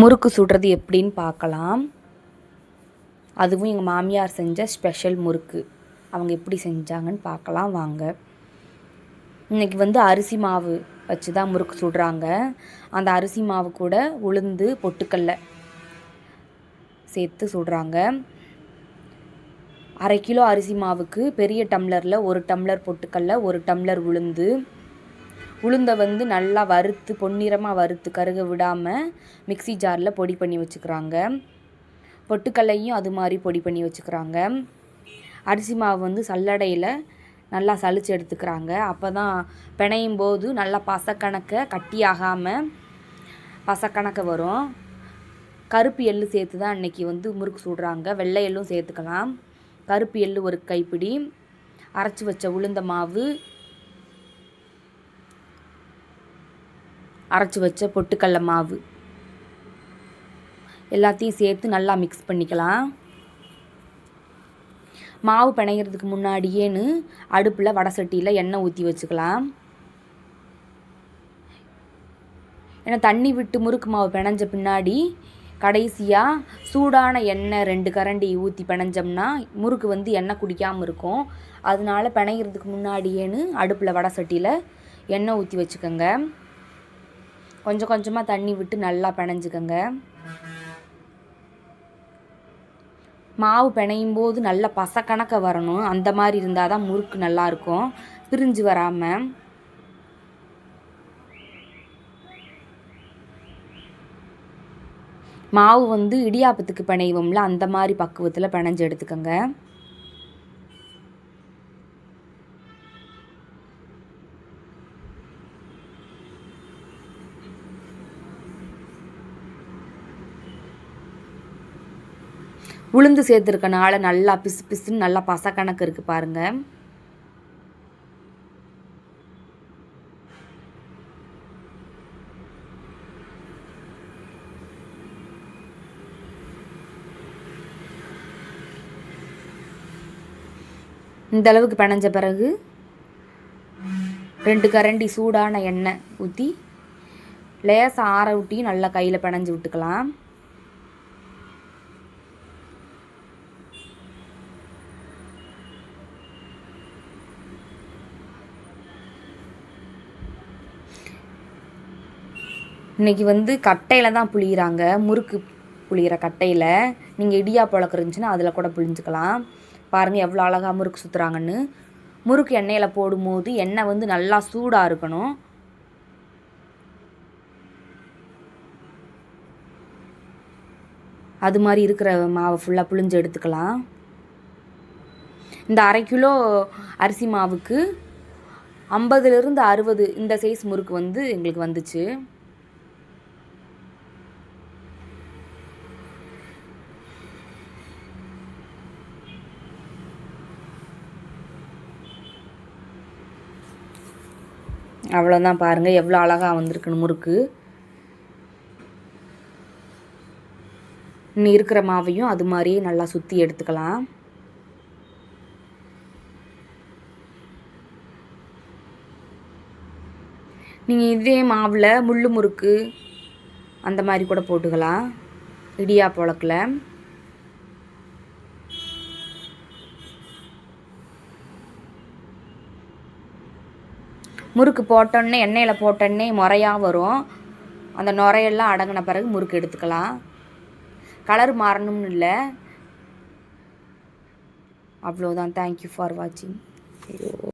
முறுக்கு சுடுறது எப்படின்னு பார்க்கலாம். அதுவும் எங்கள் மாமியார் செஞ்ச ஸ்பெஷல் முறுக்கு. அவங்க எப்படி செஞ்சாங்கன்னு பார்க்கலாம் வாங்க. இன்றைக்கி வந்து அரிசி மாவு வச்சு தான் முறுக்கு சுடுறாங்க. அந்த அரிசி மாவு கூட உளுந்து பொட்டுக்கல்ல சேர்த்து சுடுறாங்க. அரை கிலோ அரிசி மாவுக்கு பெரிய டம்ளரில் ஒரு டம்ளர் பொட்டுக்கல்ல ஒரு டம்ளர் உளுந்து உளுந்தை வந்து நல்லா வறுத்து பொன்னிறமாக வறுத்து கருக விடாமல் மிக்சி ஜாரில் பொடி பண்ணி வச்சுக்கிறாங்க. பொட்டுக்கல்லையும் அது மாதிரி பொடி பண்ணி வச்சுக்கிறாங்க. அரிசி மாவு வந்து சல்லடையில் நல்லா சளிச்சு எடுத்துக்கிறாங்க. அப்போ தான் பிணையும் போது நல்லா பசக்கணக்க கட்டி ஆகாமல் பசக்கணக்க வரும். கருப்பு எள்ளு சேர்த்து தான் அன்றைக்கி வந்து முறுக்கு சுடுறாங்க. வெள்ளை எள்ளும் சேர்த்துக்கலாம். கருப்பு எள்ளு ஒரு கைப்பிடி. அரைச்சி வச்ச உளுந்த மாவு அரைச்சி வச்ச பொட்டுக்கடல மாவு. எல்லாத்தையும் சேர்த்து நல்லா மிக்ஸ் பண்ணிக்கலாம். மாவு பிணைகிறதுக்கு முன்னாடியேன்னு அடுப்பில் வடை சட்டியில் எண்ணெய் ஊற்றி வச்சுக்கலாம். ஏன்னா தண்ணி விட்டு முறுக்கு மாவு பிணைஞ்ச பின்னாடி கடைசியாக சூடான எண்ணெய் ரெண்டு கரண்டி ஊற்றி பிணைஞ்சோம்னா முறுக்கு வந்து எண்ணெய் குடிக்காமல் இருக்கும். அதனால பிணைகிறதுக்கு முன்னாடியேன்னு அடுப்பில் வடை சட்டியில் எண்ணெய் ஊற்றி வச்சுக்கோங்க. கொஞ்சம் கொஞ்சமாக தண்ணி விட்டு நல்லா பிணைஞ்சிக்கோங்க. மாவு பிணையும் போது நல்லா பசக்கணக்க வரணும். அந்த மாதிரி இருந்தால் தான் முறுக்கு நல்லாயிருக்கும் பிரிஞ்சு வராமல் மாவு வந்து இடியாப்பத்துக்கு பிணைவோம்ல அந்த மாதிரி பக்குவத்தில் பிணைஞ்சு எடுத்துக்கோங்க. உளுந்து சேர்த்துருக்கனால நல்லா பிசு பிசுன்னு நல்லா பசக்கணக்கு இருக்குது பாருங்கள் இந்த அளவுக்கு பிணைஞ்ச பிறகு ரெண்டு கரண்டி சூடான எண்ணெய் ஊற்றி லேசாக ஆற விட்டி நல்லா கையில் பிணைஞ்சு விட்டுக்கலாம். இன்றைக்கி வந்து கட்டையில் தான் புளியிறாங்க. முறுக்கு புளியிற கட்டையில். நீங்கள் இடியா பழக்கம் இருந்துச்சுன்னா அதில் கூட புளிஞ்சுக்கலாம். பாருங்கள் எவ்வளோ அழகாக முறுக்கு சுற்றுறாங்கன்னு முறுக்கு எண்ணெயில் போடும்போது எண்ணெய் வந்து நல்லா சூடாக இருக்கணும். அது மாதிரி இருக்கிற மாவை ஃபுல்லாக புளிஞ்சு எடுத்துக்கலாம். இந்த அரை கிலோ அரிசி மாவுக்கு ஐம்பதுலேருந்து அறுபது இந்த சைஸ் முறுக்கு வந்து எங்களுக்கு வந்துச்சு. அவ்வளோதான் பாருங்கள் எவ்வளோ அழகாக வந்திருக்குன்னு முறுக்கு. இன்னும் இருக்கிற மாவையும் அது மாதிரியே நல்லா சுற்றி எடுத்துக்கலாம். நீங்கள் இதே மாவில் முள் முறுக்கு அந்த மாதிரி கூட போட்டுக்கலாம். இடியா புழக்கில் முறுக்கு போட்டோன்னே எண்ணெயில் போட்டோன்னே முறையாக வரும். அந்த நுரையெல்லாம் அடங்கின பிறகு முறுக்கு எடுத்துக்கலாம். கலர் மாறணும்னு இல்லை. அவ்வளோதான் தேங்க்யூ ஃபார் வாட்சிங்